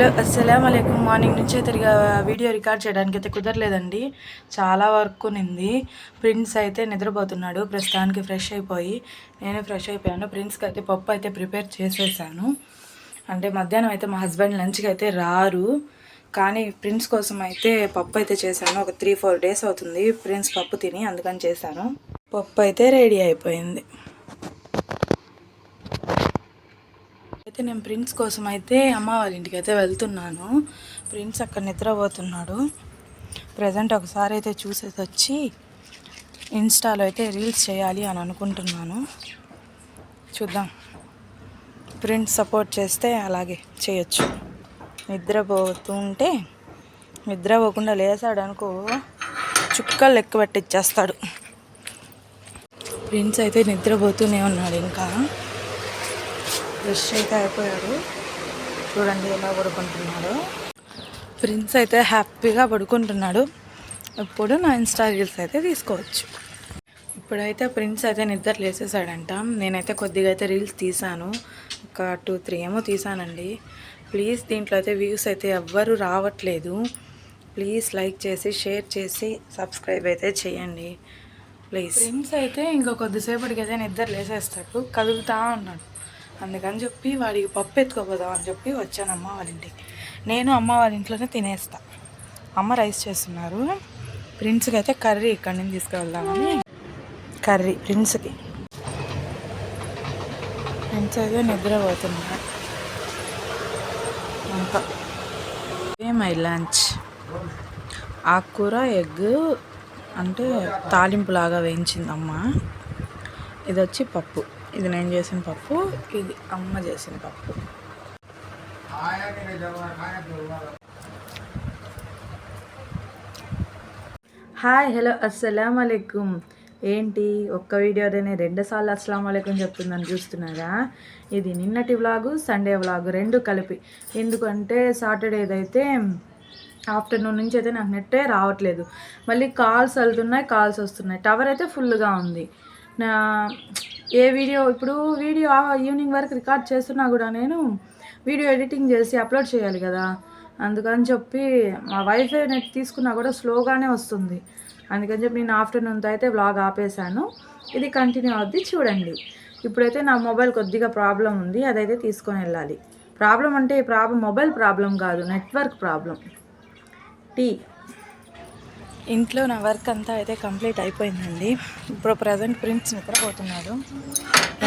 Hello అస్సలం అయికం morning నుంచి అయితే వీడియో రికార్డ్ చేయడానికి అయితే కుదరలేదండి. చాలా వర్క్ ఉంది ప్రిన్స్ అయితే నిద్రపోతున్నాడు. ప్రస్తుతానికి ఫ్రెష్ అయిపోయి నేనే ఫ్రెష్ అయిపోయాను. ప్రిన్స్కి అయితే పప్పు అయితే ప్రిపేర్ చేసేసాను. అంటే మధ్యాహ్నం అయితే మా హస్బెండ్ లంచ్కి అయితే రారు. కానీ ప్రిన్స్ కోసం అయితే పప్పు అయితే చేశాను. ఒక త్రీ ఫోర్ డేస్ అవుతుంది. ప్రిన్స్ పప్పు తిని అందుకని చేశాను. పప్పు అయితే రెడీ అయిపోయింది. అయితే నేను ప్రిన్స్ కోసం అయితే అమ్మ వాళ్ళ ఇంటికి అయితే వెళ్తున్నాను. ప్రిన్స్ అక్కడ నిద్రపోతున్నాడు. ప్రజెంట్ ఒకసారి అయితే చూసేసి వచ్చి ఇన్స్టాలో అయితే రీల్స్ చేయాలి అని అనుకుంటున్నాను. చూద్దాం. ప్రింట్ సపోర్ట్ చేస్తే అలాగే చేయొచ్చు. నిద్రపోతుంటే నిద్రపోకుండా లేసాడు అనుకో చుక్కలు లెక్క పెట్టిచ్చేస్తాడు. ప్రిన్స్ అయితే నిద్రపోతూనే ఉన్నాడు ఇంకా. ఫ్రెష్ అయితే అయిపోయాడు. చూడండి ఎలా పడుకుంటున్నాడు. ప్రిన్స్ అయితే హ్యాపీగా పడుకుంటున్నాడు. ఇప్పుడు నా ఇన్స్టా రీల్స్ అయితే తీసుకోవచ్చు. ఇప్పుడైతే ప్రిన్స్ అయితే నిద్ర లేసేసాడంట నేనైతే కొద్దిగా అయితే రీల్స్ తీసాను ఒక టూ త్రీ ఏమో తీసానండి ప్లీజ్ దీంట్లో అయితే వ్యూస్ అయితే ఎవ్వరు రావట్లేదు. ప్లీజ్ లైక్ చేసి షేర్ చేసి సబ్స్క్రైబ్ అయితే చేయండి. ప్లీజ్ ప్రిన్స్ అయితే ఇంకా కొద్దిసేపటికి అయితే నిద్ర లేసేస్తాడు కదులుతూ ఉన్నాడు. అందుకని చెప్పి వాడికి పప్పు ఎత్తుకోపోదాం అని చెప్పి వచ్చాను అమ్మ వాళ్ళ ఇంటికి నేను అమ్మ వాళ్ళ ఇంట్లోనే తినేస్తా. అమ్మ రైస్ చేస్తున్నారు. ప్రిన్స్కి అయితే కర్రీ ఇక్కడి నుంచి తీసుకువెళ్దామని. కర్రీ ప్రిన్స్కి. ప్రిన్స్ అయితే నిద్రపోతున్నా అంతా. My lunch. ఆకుకూర ఎగ్ అంటే తాలింపు లాగా వేయించింది అమ్మ. ఇది వచ్చి పప్పు. ఇది నేను చేసిన పప్పు ఇది అమ్మ చేసిన పప్పు. హాయ్ హలో అస్సలం అలైకుమ్ ఏంటి? ఒక్క వీడియోలోనే రెండుసార్లు అస్సలం అయికుం చెప్తుందని చూస్తున్నారా? ఇది నిన్నటి వ్లాగు సండే వ్లాగు రెండు కలిపి. ఎందుకంటే సాటర్డేదైతే ఆఫ్టర్నూన్ నుంచి అయితే నాకు నెట్టే రావట్లేదు. మళ్ళీ కాల్స్ వెళ్తున్నాయి కాల్స్ వస్తున్నాయి. టవర్ అయితే ఫుల్గా ఉంది. ఏ వీడియో ఇప్పుడు వీడియో ఈవినింగ్ వరకు రికార్డ్ చేస్తున్నా కూడా నేను వీడియో ఎడిటింగ్ చేసి అప్లోడ్ చేయాలి కదా. అందుకని చెప్పి మా వైఫై నెట్ తీసుకున్నా కూడా స్లోగానే వస్తుంది. అందుకని చెప్పి నేను ఆఫ్టర్నూన్తో అయితే వ్లాగ్ ఆపేశాను. ఇది కంటిన్యూ అవుద్ది చూడండి. ఇప్పుడైతే నా మొబైల్ కొద్దిగా ప్రాబ్లం ఉంది అదైతే తీసుకొని వెళ్ళాలి. ప్రాబ్లం అంటే ప్రాబ్లం మొబైల్ ప్రాబ్లం కాదు నెట్వర్క్ ప్రాబ్లం టీ ఇంట్లో నా వర్క్ అంతా అయితే కంప్లీట్ అయిపోయిందండి. ఇప్పుడు ప్రజెంట్ ప్రిన్స్ నిద్రపోతున్నాడు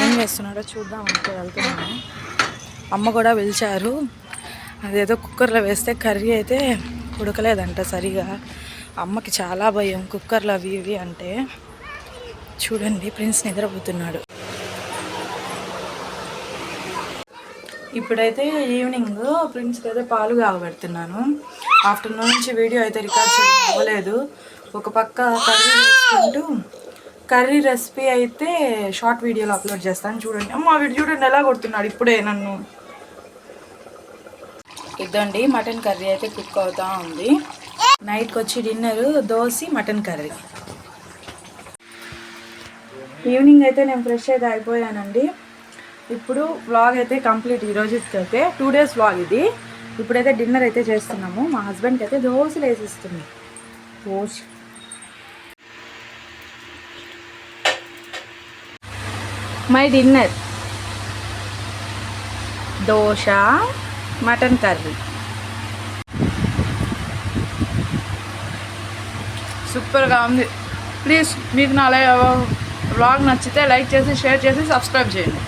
ఏం చేస్తున్నాడో చూద్దాం అంటే వెళ్తున్నాను. అమ్మ కూడా పిలిచారు. అదేదో కుక్కర్లో వేస్తే కర్రీ అయితే ఉడకలేదంట సరిగా. అమ్మకి చాలా భయం కుక్కర్లో అవి ఇవి అంటే. చూడండి ప్రిన్స్ నిద్రపోతున్నాడు. ఇప్పుడైతే ఈవినింగ్ ప్రిన్స్కి అయితే పాలు కాగబెడుతున్నాను. ఆఫ్టర్నూన్ నుంచి వీడియో అయితే రికార్డ్ చేయడం అవ్వలేదు ఒక పక్క కర్రీ చేసుకుంటూ కర్రీ రెసిపీ అయితే షార్ట్ వీడియోలో అప్లోడ్ చేస్తాను. చూడండి. అమ్మ వీడు చూడండి ఎలా కొడుతున్నాడు ఇప్పుడే నన్ను. ఇదండి మటన్ కర్రీ అయితే కుక్ అవుతా ఉంది. నైట్కి వచ్చి dinner dosa mutton curry. Evening అయితే నేను ఫ్రెష్ అయితే అయిపోయానండి. ఇప్పుడు వ్లాగ్ అయితే కంప్లీట్. ఈ అయితే టూ డేస్ వ్లాగ్ ఇది. ఇప్పుడైతే డిన్నర్ అయితే చేస్తున్నాము. మా హస్బెండ్కి అయితే దోశలు వేసిస్తుంది. Dosa. My dinner. Dosa mutton curry. సూపర్గా ఉంది. ప్లీజ్ మీకు నా వ్లాగ్ నచ్చితే లైక్ చేసి షేర్ చేసి సబ్స్క్రైబ్ చేయండి.